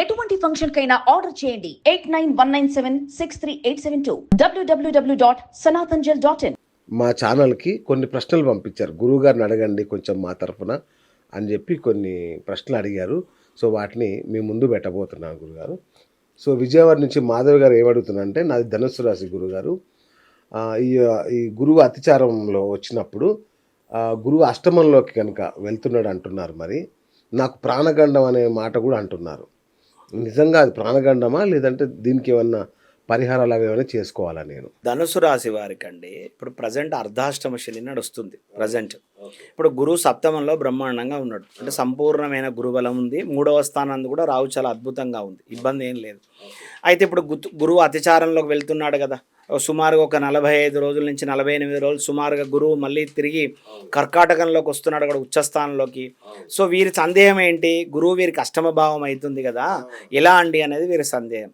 ఎటువంటి ఫంక్షన్ కైనా ఆర్డర్ చేయండి. Eight nine one nine seven six three eight seven two. WWW dot సనాతన్జల్ dot in. మా ఛానల్కి కొన్ని ప్రశ్నలు పంపించారు. గురువు గారిని అడగండి కొంచెం మా తరఫున అని చెప్పి కొన్ని ప్రశ్నలు అడిగారు. సో వాటిని మీ ముందు పెట్టబోతున్నాను గురుగారు. సో విజయవాడ నుంచి మాధవ్ గారు ఏమడుగుతున్నారంటే నాది ధనుస్సు రాశి గురుగారు. ఈ ఈ గురువు అతిచారంలో వచ్చినప్పుడు గురువు అష్టమంలోకి కనుక వెళ్తున్నాడు అంటున్నారు మరి. నాకు ప్రాణగండం అనే మాట కూడా అంటున్నారు. నిజంగా అది ప్రాణగండమా? లేదంటే దీనికి ఏమన్నా పరిహారాలు అవి ఏమైనా చేసుకోవాలా నేను? ధనుసు రాశి వారికి అండి ఇప్పుడు ప్రజెంట్ అర్ధాష్టమ శని నడుస్తుంది ప్రజెంట్. ఇప్పుడు గురువు సప్తమంలో బ్రహ్మాండంగా ఉన్నాడు. అంటే సంపూర్ణమైన గురుబలం ఉంది. మూడవ స్థానాన్ని కూడా రావు చాలా అద్భుతంగా ఉంది. ఇబ్బంది ఏం లేదు. అయితే ఇప్పుడు గురువు అతిచారంలోకి వెళ్తున్నాడు కదా. సుమారుగా ఒక నలభై ఐదు రోజుల నుంచి నలభై ఎనిమిది రోజులు సుమారుగా గురువు మళ్ళీ తిరిగి కర్కాటకంలోకి వస్తున్నాడు కూడా ఉచ్చస్థానంలోకి. సో వీరి సందేహం ఏంటి? గురువు వీరికి అష్టమ భావం అవుతుంది కదా? ఎలా అండి అనేది వీరి సందేహం.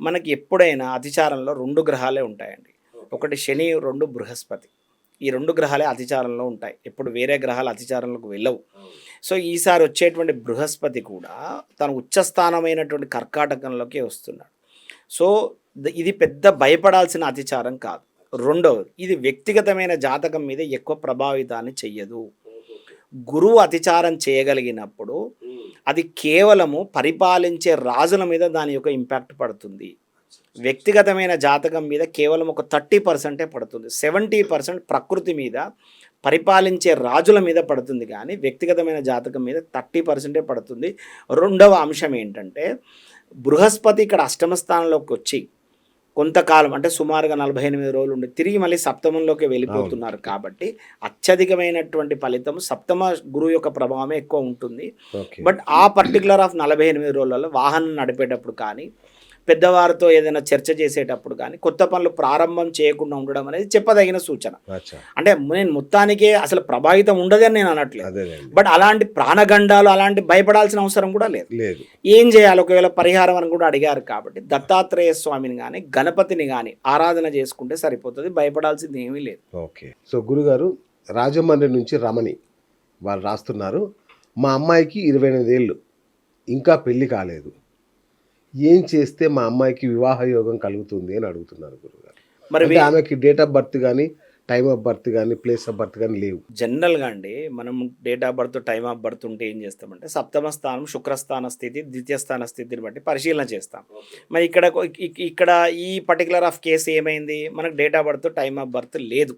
మనకి ఎప్పుడైనా అతిచారంలో రెండు గ్రహాలే ఉంటాయండి. ఒకటి శని రెండు బృహస్పతి. ఈ రెండు గ్రహాలే అతిచారంలో ఉంటాయి. ఎప్పుడు వేరే గ్రహాలు అతిచారంలోకి వెళ్ళవు. సో ఈసారి వచ్చేటువంటి బృహస్పతి కూడా తన ఉచ్చస్థానమైనటువంటి కర్కాటకంలోకి వస్తున్నాడు. సో ఇది పెద్ద భయపడాల్సిన అతిచారం కాదు. రెండవది ఇది వ్యక్తిగతమైన జాతకం మీద ఎక్కువ ప్రభావితాన్ని చెయ్యదు. గురువు అతిచారం చేయగలిగినప్పుడు అది కేవలము పరిపాలించే రాజుల మీద దాని యొక్క ఇంపాక్ట్ పడుతుంది. వ్యక్తిగతమైన జాతకం మీద కేవలం ఒక థర్టీ పర్సెంటే పడుతుంది. సెవెంటీ పర్సెంట్ ప్రకృతి మీద పరిపాలించే రాజుల మీద పడుతుంది కానీ వ్యక్తిగతమైన జాతకం మీద థర్టీ పర్సెంటే పడుతుంది. రెండవ అంశం ఏంటంటే బృహస్పతి ఇక్కడ అష్టమ స్థానంలోకి వచ్చి కొంతకాలం అంటే సుమారుగా నలభై ఎనిమిది రోజులు ఉండి తిరిగి మళ్ళీ సప్తమంలోకి వెళ్ళిపోతున్నారు కాబట్టి అత్యధికమైనటువంటి ఫలితం సప్తమ గురువు యొక్క ప్రభావమే ఎక్కువ ఉంటుంది. బట్ ఆ పర్టికులర్ ఆఫ్ నలభై ఎనిమిది రోజులలో వాహనం నడిపేటప్పుడు కానీ పెద్దవారితో ఏదైనా చర్చ చేసేటప్పుడు కానీ కొత్త పనులు ప్రారంభం చేయకుండా ఉండడం అనేది చెప్పదగిన సూచన. అంటే నేను మొత్తానికే అసలు ప్రభావితం ఉండదని నేను అనట్లేదు. బట్ అలాంటి ప్రాణగండాలు అలాంటి భయపడాల్సిన అవసరం కూడా లేదు. లేదు. ఏం చేయాలి? ఒకవేళ పరిహారం అని కూడా అడిగారు కాబట్టి దత్తాత్రేయ స్వామిని కానీ గణపతిని కానీ ఆరాధన చేసుకుంటే సరిపోతుంది భయపడాల్సింది ఏమీ లేదు. ఓకే. సో గురుగారు రాజమండ్రి నుంచి రమణి వాళ్ళు రాస్తున్నారు. మా అమ్మాయికి ఇరవై ఎనిమిది ఏళ్ళు. ఇంకా పెళ్ళి కాలేదు. ఏం చేస్తే మా అమ్మాయికి వివాహ యోగం కలుగుతుంది అని అడుగుతున్నారు గురుగారు. మరి ఆమెకి డేట్ ఆఫ్ బర్త్ కానీ టైమ్ ఆఫ్ బర్త్ కానీ ప్లేస్ ఆఫ్ బర్త్ కానీ లేవు. జనరల్గా అండి మనం date of birth time of birth ఉంటే ఏం చేస్తామంటే సప్తమ స్థానం శుక్రస్థాన స్థితి ద్వితీయ స్థాన స్థితిని బట్టి పరిశీలన చేస్తాం. మరి ఇక్కడ ఇక్- ఇక్కడ ఈ పర్టికులర్ ఆఫ్ కేసు ఏమైంది? మనకు date of birth time of birth లేదు.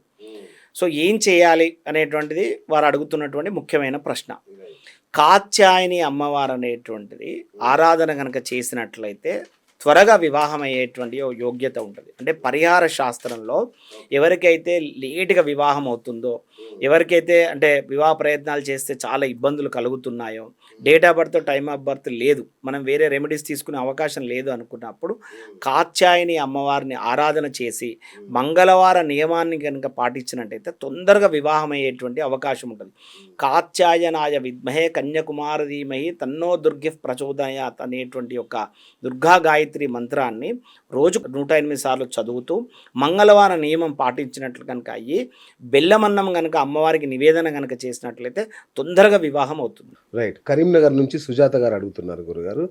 సో ఏం చేయాలి అనేటువంటిది వారు అడుగుతున్నటువంటి ముఖ్యమైన ప్రశ్న. కాత్యాయని అమ్మవారు అనేటువంటిది ఆరాధన కనుక చేసినట్లయితే త్వరగా వివాహం అయ్యేటువంటి యోగ్యత ఉంటుంది. అంటే పరిహార శాస్త్రంలో ఎవరికైతే లేటుగా వివాహం అవుతుందో ఎవరికైతే అంటే వివాహ ప్రయత్నాలు చేస్తే చాలా ఇబ్బందులు కలుగుతున్నాయో date of birth time of birth లేదు. మనం వేరే రెమెడీస్ తీసుకునే అవకాశం లేదు అనుకున్నప్పుడు కాత్యాయని అమ్మవారిని ఆరాధన చేసి మంగళవార నియమాన్ని కనుక పాటించినట్టయితే తొందరగా వివాహం అయ్యేటువంటి అవకాశం ఉంటుంది. కాత్యాయనాయ విద్మహే కన్యాకుమార ధీమహి తన్నో దుర్గి ప్రచోదయాత్ అనేటువంటి యొక్క దుర్గా గాయత్రి మంత్రాన్ని రోజు నూట ఎనిమిది సార్లు చదువుతూ మంగళవార నియమం పాటించినట్లు కనుక అయ్యి బెల్లమన్నం కనుక అమ్మవారికి నివేదన కనుక చేసినట్లయితే తొందరగా వివాహం అవుతుంది. రైట్ మహబూబ్నగర్ నుంచి సుజాత గారు అడుగుతున్నారు గురుగారు.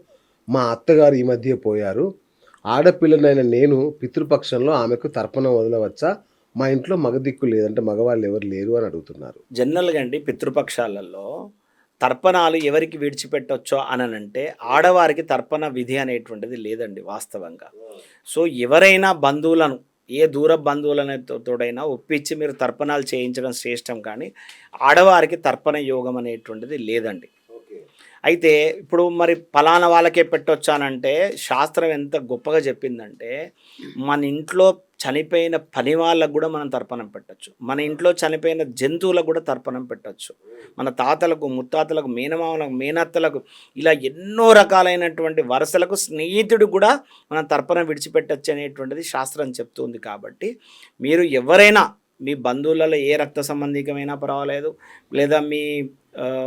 మా అత్తగారు ఈ మధ్య పోయారు. ఆడపిల్లనైన నేను పితృపక్షంలో ఆమెకు తర్పణం వదలవచ్చా? మా ఇంట్లో మగ దిక్కు లేదంటే మగవాళ్ళు ఎవరు లేరు అని అడుగుతున్నారు. జనరల్గా అండి పితృపక్షాలలో తర్పణాలు ఎవరికి విడిచిపెట్టొచ్చో అననంటే ఆడవారికి తర్పణ విధి అనేటువంటిది లేదండి వాస్తవంగా. సో ఎవరైనా బంధువులను ఏ దూర బంధువులనే ఒప్పించి మీరు తర్పణాలు చేయించడం శ్రేష్టం కానీ ఆడవారికి తర్పణ యోగం అనేటువంటిది లేదండి. అయితే ఇప్పుడు మరి ఫలానా వాళ్ళకే పెట్టొచ్చానంటే శాస్త్రం ఎంత గొప్పగా చెప్పిందంటే మన ఇంట్లో చనిపోయిన పని వాళ్ళకు కూడా మనం తర్పణం పెట్టొచ్చు. మన ఇంట్లో చనిపోయిన జంతువులకు కూడా తర్పణం పెట్టొచ్చు. మన తాతలకు ముత్తాతలకు మేనమామలకు మేనత్తలకు ఇలా ఎన్నో రకాలైనటువంటి వరుసలకు స్నేహితుడు కూడా మనం తర్పణం విడిచిపెట్టచ్చు అనేటువంటిది శాస్త్రం చెప్తుంది కాబట్టి మీరు ఎవరైనా మీ బంధువులలో ఏ రక్త సంబంధికమైనా పర్వాలేదు లేదా మీ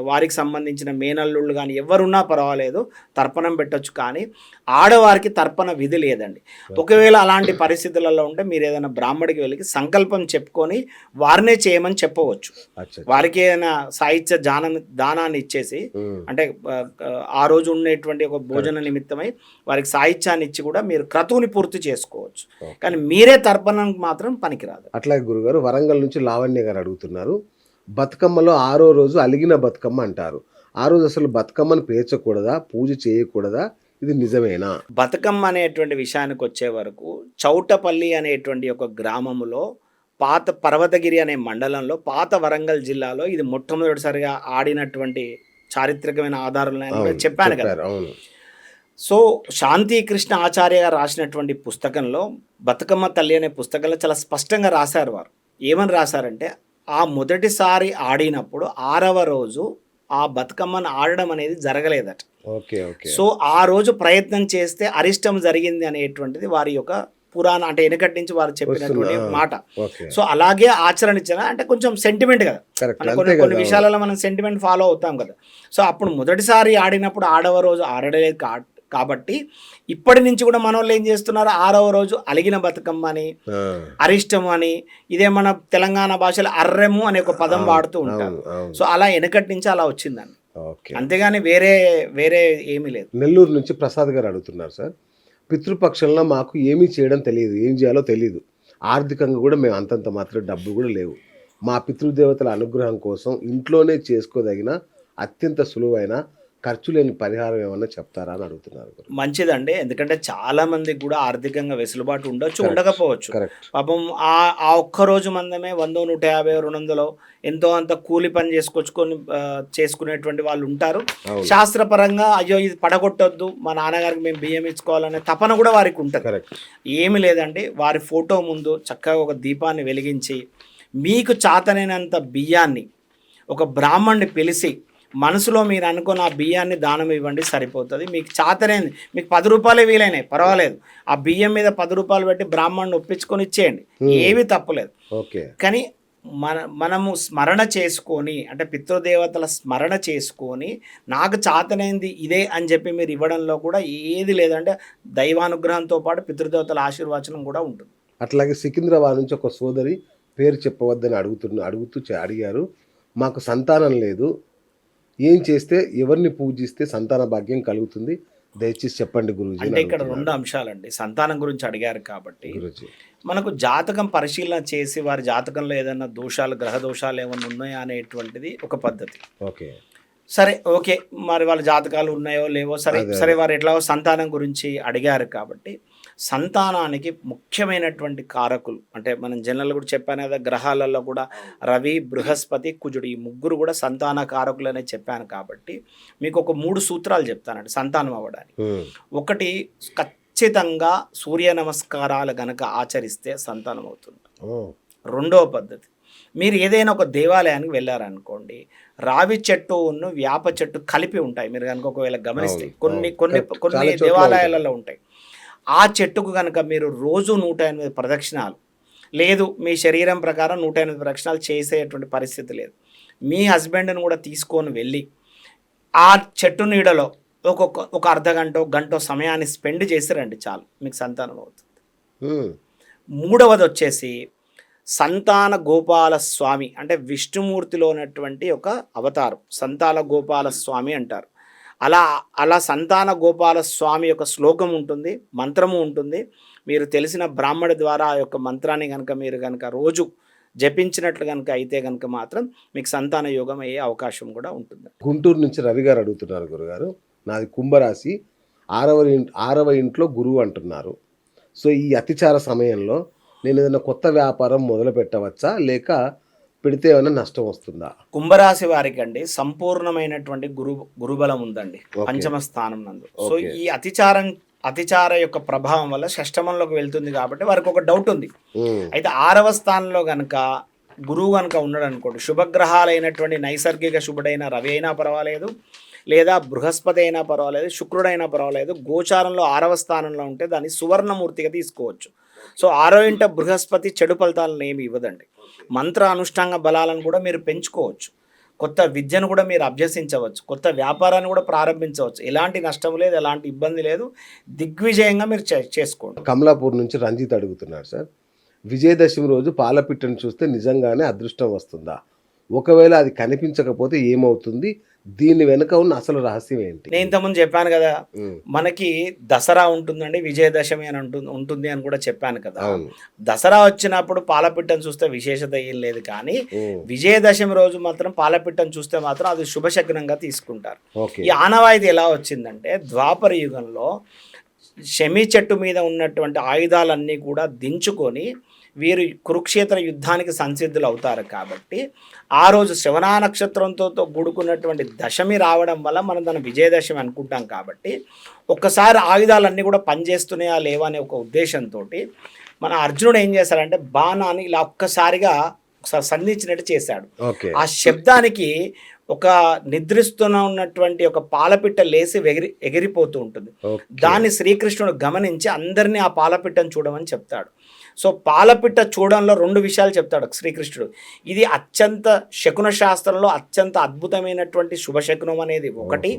వారికి సంబంధించిన మేనల్లుళ్ళు కానీ ఎవరున్నా పర్వాలేదు తర్పణం పెట్టొచ్చు కానీ ఆడవారికి తర్పణ విధి లేదండి. ఒకవేళ అలాంటి పరిస్థితులలో ఉంటే మీరు ఏదైనా బ్రాహ్మడికి వెళ్ళి సంకల్పం చెప్పుకొని వారినే చేయమని చెప్పవచ్చు. వారికి ఏదైనా సాహిత్య జానం దానాన్ని ఇచ్చేసి. అంటే ఆ, రోజు ఉండేటువంటి ఒక భోజన నిమిత్తమై వారికి సాహిత్యాన్ని ఇచ్చి కూడా మీరు క్రతువుని పూర్తి చేసుకోవచ్చు. కానీ మీరే తర్పణం మాత్రం పనికిరాదు. అట్లాగే గురుగారు వరంగల్ నుంచి లావణ్య గారు అడుగుతున్నారు. బతుకమ్మలో ఆరో రోజు అలిగిన బతుకమ్మ అంటారు. ఆ రోజు అసలు బతుకమ్మను పేర్చకూడదా? పూజ చేయకూడదా? ఇది నిజమేనా? బతుకమ్మ అనేటువంటి విషయానికి వచ్చే వరకు చౌటపల్లి అనేటువంటి ఒక గ్రామములో పాత పర్వతగిరి అనే మండలంలో పాత వరంగల్ జిల్లాలో ఇది మొట్టమొదటిసారిగా ఆడినటువంటి చారిత్రకమైన ఆధారాలు చెప్పాను కదా. సో శాంతి కృష్ణ ఆచార్య గారు రాసినటువంటి పుస్తకంలో బతుకమ్మ తల్లి అనే పుస్తకంలో చాలా స్పష్టంగా రాశారు వారు. ఏమని రాశారంటే ఆ మొదటిసారి ఆడినప్పుడు ఆరవ రోజు ఆ బతుకమ్మను ఆడడం అనేది జరగలేదట. Okay okay. సో ఆ రోజు ప్రయత్నం చేస్తే అరిష్టం జరిగింది అనేటువంటిది వారి యొక్క పురాణ అంటే వెనకటి నుంచి వారు చెప్పినటువంటి. మాట. సో అలాగే ఆచరణ ఇచ్చిన అంటే కొంచెం సెంటిమెంట్ కదా. కొన్ని కొన్ని విషయాలలో మనం సెంటిమెంట్ ఫాలో అవుతాం కదా. సో అప్పుడు మొదటిసారి ఆడినప్పుడు ఆడవ రోజు ఆడలేదు కాబట్టి ఇప్పటి నుంచి కూడా మన వాళ్ళు ఏం చేస్తున్నారు? ఆరవ రోజు అలిగిన బతుకమ్మ అని అరిష్టం అని ఇదే మన తెలంగాణ భాషలో అర్రెము అనే ఒక పదం వాడుతూ ఉంటారు. సో అలా వెనకటి నుంచి అలా వచ్చిందండి. అంతేగాని వేరే వేరే ఏమీ లేదు. నెల్లూరు నుంచి ప్రసాద్ గారు అడుగుతున్నారు సార్ పితృపక్షంలో మాకు ఏమీ చేయడం తెలియదు ఏం చేయాలో తెలియదు ఆర్థికంగా కూడా మేము అంతంత మాత్రం డబ్బులు కూడా లేవు. మా పితృదేవతల అనుగ్రహం కోసం ఇంట్లోనే చేసుకోదగిన అత్యంత సులువైన ఖర్చు లేని పరిహారం ఏమన్నా చెప్తారా అని అడుగుతున్నారు మంచిదండి. ఎందుకంటే చాలా మందికి కూడా ఆర్థికంగా వెసులుబాటు ఉండొచ్చు ఉండకపోవచ్చు. పాపం ఆ ఆ ఒక్క రోజు మందమే వందో నూట యాభై రెండు వందలో ఎంతో అంత కూలి పని చేసుకొచ్చుకొని చేసుకునేటువంటి వాళ్ళు ఉంటారు. శాస్త్రపరంగా అయ్యో ఇది పడగొట్టొద్దు మా నాన్నగారికి మేము బియ్యం ఇచ్చుకోవాలనే తపన కూడా వారికి ఉంటుంది. ఏమి లేదండి. వారి ఫోటో ముందు చక్కగా ఒక దీపాన్ని వెలిగించి మీకు చాతనైనంత బియ్యాన్ని ఒక బ్రాహ్మణ్ణి పిలిచి మనసులో మీరు అనుకున్న ఆ బియ్యాన్ని దానం ఇవ్వండి సరిపోతుంది. మీకు చాతనేది. మీకు పది రూపాయలే వీలైనాయి. పర్వాలేదు. ఆ బియ్యం మీద పది రూపాయలు పెట్టి బ్రాహ్మణ్ణి ఒప్పించుకొని ఇచ్చేయండి. ఏమీ తప్పులేదు. ఓకే. కానీ మన మనము స్మరణ చేసుకొని అంటే పితృదేవతల స్మరణ చేసుకొని నాకు చాతనైంది ఇదే అని చెప్పి మీరు ఇవ్వడంలో కూడా ఏది లేదంటే దైవానుగ్రహంతో పాటు పితృదేవతల ఆశీర్వచనం కూడా ఉంటుంది. అట్లాగే సికింద్రాబాద్ నుంచి ఒక సోదరి పేరు చెప్పవద్దని అడుగుతున్న అడుగుతూ అడిగారు. మాకు సంతానం లేదు. ఏం చేస్తే ఎవరిని పూజిస్తే సంతాన భాగ్యం కలుగుతుంది? దయచేసి చెప్పండి గురూజీ అంటే ఇక్కడ రెండు అంశాలండి. సంతానం గురించి అడిగారు కాబట్టి మనకు జాతకం పరిశీలన చేసి వారి జాతకంలో ఏదైనా దోషాలు గ్రహ దోషాలు ఏమైనా ఉన్నాయా అనేటువంటిది ఒక పద్ధతి. ఓకే. సరే ఓకే. మరి వాళ్ళ జాతకాలు ఉన్నాయో లేవో సరే సరే వారు ఎట్లా సంతానం గురించి అడిగారు కాబట్టి సంతానానికి ముఖ్యమైనటువంటి కారకులు. అంటే మనం జనరల్ కూడా చెప్పాను కదా గ్రహాలలో కూడా రవి బృహస్పతి కుజుడు ఈ ముగ్గురు కూడా సంతాన కారకులు అనే చెప్పాను కాబట్టి మీకు ఒక మూడు సూత్రాలు చెప్తానండి సంతానం అవ్వడానికి. ఒకటి ఖచ్చితంగా సూర్య నమస్కారాలు గనక ఆచరిస్తే సంతానం అవుతుంది. రెండవ పద్ధతి మీరు ఏదైనా ఒక దేవాలయానికి వెళ్ళారనుకోండి రావి చెట్టు ఉన్న వేప చెట్టు కలిపి ఉంటాయి. మీరు కనుక ఒకవేళ గమనిస్తే కొన్ని. కొన్ని కొన్ని దేవాలయాలలో ఉంటాయి. ఆ చెట్టుకు కనుక మీరు రోజు నూట ఎనిమిది ప్రదక్షిణాలు లేదు మీ శరీరం ప్రకారం నూట ఎనిమిది ప్రదక్షిణాలు చేసేటువంటి పరిస్థితి లేదు. మీ హస్బెండ్ని కూడా తీసుకొని వెళ్ళి ఆ చెట్టు నీడలో ఒక్కొక్క ఒక అర్ధ గంట గంట సమయాన్ని స్పెండ్ చేసిరండి చాలు మీకు సంతానం అవుతుంది. మూడవది వచ్చేసి సంతాన గోపాల స్వామి అంటే విష్ణుమూర్తిలో ఉన్నటువంటి ఒక అవతారం సంతాన గోపాల స్వామి అంటారు. అలా అలా సంతాన గోపాల స్వామి యొక్క శ్లోకం ఉంటుంది మంత్రము ఉంటుంది. మీరు తెలిసిన బ్రాహ్మణ ద్వారా ఆ యొక్క మంత్రాన్ని కనుక మీరు కనుక రోజు జపించినట్లు కనుక అయితే కనుక మాత్రం మీకు సంతాన యోగం అయ్యే అవకాశం కూడా ఉంటుంది. గుంటూరు నుంచి రవి గారు అడుగుతున్నారు గురుగారు. నాది కుంభరాశి. ఆరవ ఆరవ ఇంట్లో గురువు అంటున్నారు. సో ఈ అతిచార సమయంలో నేను ఏదైనా కొత్త వ్యాపారం మొదలు పెట్టవచ్చా లేక పెడితే ఏమైనా నష్టం వస్తుందా? కుంభరాశి వారికి అండి సంపూర్ణమైనటువంటి గురు గురుబలం ఉందండి. పంచమ స్థానం నందు. సో. ఈ అతిచారం అతిచార యొక్క ప్రభావం వల్ల షష్టమంలోకి వెళ్తుంది కాబట్టి వారికి ఒక డౌట్ ఉంది. అయితే ఆరవ స్థానంలో గనక గురువు కనుక ఉన్నాడు అనుకోండి శుభగ్రహాలైనటువంటి నైసర్గిక శుభుడైన రవి అయినా పర్వాలేదు లేదా బృహస్పతి అయినా పర్వాలేదు శుక్రుడైనా పర్వాలేదు గోచారంలో ఆరవ స్థానంలో ఉంటే దాన్ని సువర్ణమూర్తిగా తీసుకోవచ్చు. సో ఆరో ఇంట బృహస్పతి చెడు ఫలితాలను ఏమి ఇవ్వదండి. మంత్ర అనుష్ఠాంగ బలాలను కూడా మీరు పెంచుకోవచ్చు. కొత్త విద్యను కూడా మీరు అభ్యసించవచ్చు. కొత్త వ్యాపారాన్ని కూడా ప్రారంభించవచ్చు. ఎలాంటి నష్టం లేదు ఎలాంటి ఇబ్బంది లేదు. దిగ్విజయంగా మీరు చే- చేసుకోండి. కమలాపూర్ నుంచి రంజిత్ అడుగుతున్నారు సార్. విజయదశమి రోజు పాలపిట్టను చూస్తే నిజంగానే అదృష్టం వస్తుందా? ఒకవేళ అది కనిపించకపోతే ఏమవుతుంది? దీని వెనుక ఉన్న అసలు రహస్యం ఏంటి? నేను ఇంతకుముందు చెప్పాను కదా మనకి దసరా ఉంటుందండి విజయదశమి అని ఉంటుంది ఉంటుంది అని కూడా చెప్పాను కదా. దసరా వచ్చినప్పుడు పాలపిట్టను చూస్తే విశేషత ఏం లేదు కానీ విజయదశమి రోజు మాత్రం పాలపిట్టను చూస్తే మాత్రం అది శుభశకునంగా తీసుకుంటారు. ఈ ఆనవాయితీ ఎలా వచ్చిందంటే ద్వాపర యుగంలో షమి చెట్టు మీద ఉన్నటువంటి ఆయుధాలన్నీ కూడా దించుకొని వీరు కురుక్షేత్ర యుద్ధానికి సంసిద్ధులు అవుతారు కాబట్టి ఆ రోజు శ్రవణ నక్షత్రంతో కూడుకున్నటువంటి దశమి రావడం వల్ల మనం దాన్ని విజయదశమి అనుకుంటాం కాబట్టి ఒక్కసారి ఆయుధాలన్నీ కూడా పనిచేస్తున్నాయా లేవా అనే ఒక ఉద్దేశంతో మన అర్జునుడు ఏం చేశాడంటే బాణాన్ని ఇలా ఒక్కసారిగా ఒకసారి సంధించినట్టు చేశాడు. ఆ శబ్దానికి ఒక నిద్రిస్తున్న ఉన్నటువంటి ఒక పాలపిట్ట లేసి ఎగిరి ఎగిరిపోతూ ఉంటుంది. దాన్ని శ్రీకృష్ణుడు గమనించి అందరినీ ఆ పాలపిట్టను చూడమని చెప్తాడు. సో పాలపిట్ట చూడంలో రెండు విషయాలు చెప్తాడు శ్రీకృష్ణుడు. ఇది అత్యంత శకున శాస్త్రంలో అత్యంత అద్భుతమైనటువంటి శుభశకునం అనేది ఒకటి.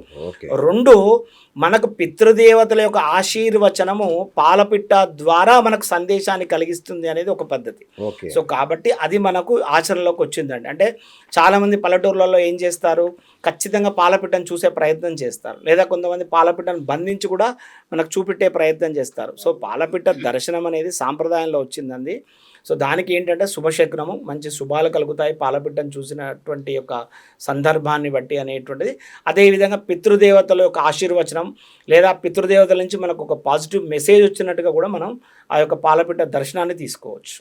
రెండు మనకు పితృదేవతల యొక్క ఆశీర్వచనము పాలపిట్ట ద్వారా మనకు సందేశాన్ని కలిగిస్తుంది అనేది ఒక పద్ధతి. సో కాబట్టి అది మనకు ఆచరణలోకి వచ్చిందండి. అంటే చాలామంది పల్లెటూర్లలో ఏం చేస్తారు? ఖచ్చితంగా పాలపిట్టను చూసే ప్రయత్నం చేస్తారు. లేదా కొంతమంది పాలపిట్టను బంధించి కూడా మనకు చూపెట్టే ప్రయత్నం చేస్తారు. సో పాలపిట్ట దర్శనం అనేది సాంప్రదాయంలో వచ్చిందండి. సో దానికి ఏంటంటే శుభశకునము మంచి శుభాలు కలుగుతాయి పాలపిట్టను చూసినటువంటి యొక్క సందర్భాన్ని బట్టి అనేటువంటిది. అదేవిధంగా పితృదేవతల యొక్క ఆశీర్వచనం లేదా పితృదేవతల నుంచి మనకు ఒక పాజిటివ్ మెసేజ్ వచ్చినట్టుగా కూడా మనం ఆ యొక్క పాలపిట్ట దర్శనాన్ని తీసుకోవచ్చు.